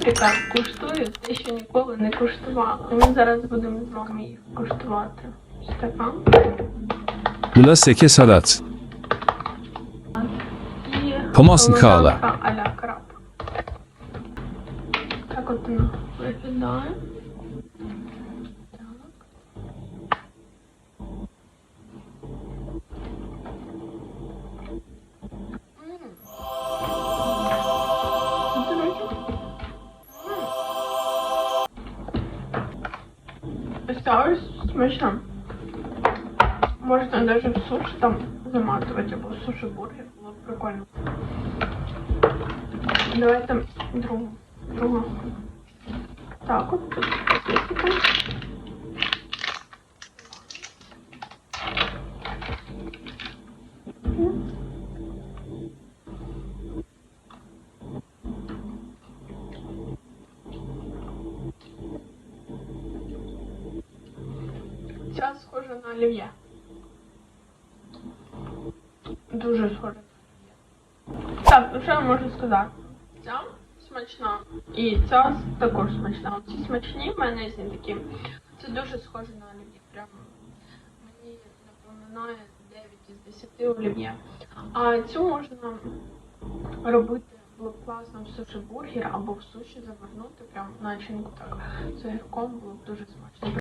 рубрика Куштую те, що ніколи не куштувала. І ми зараз будемо з вами їх куштувати. Стефан. Bula seke salat. І Помасник хала. солодавка а-ля краб. Так от вона виглядає. Ось ця ось смачна. Можна навіть в суші там заматувати або в суші бургер. Було б прикольно. Давайте другу. Другу. Так, от тут сосиска. Ця схожа на олів'є. Дуже схожа на олів'є. Так, ну що я можу сказати? Ця смачна і ця також смачна. Ці смачні різні такі. Це дуже схоже на олів'є. Прям мені напоминає 9 із 10 олів'є. А цю можна робити було б класно в суші бургер або в суші завернути прям начинку так з огірком було б дуже смачно.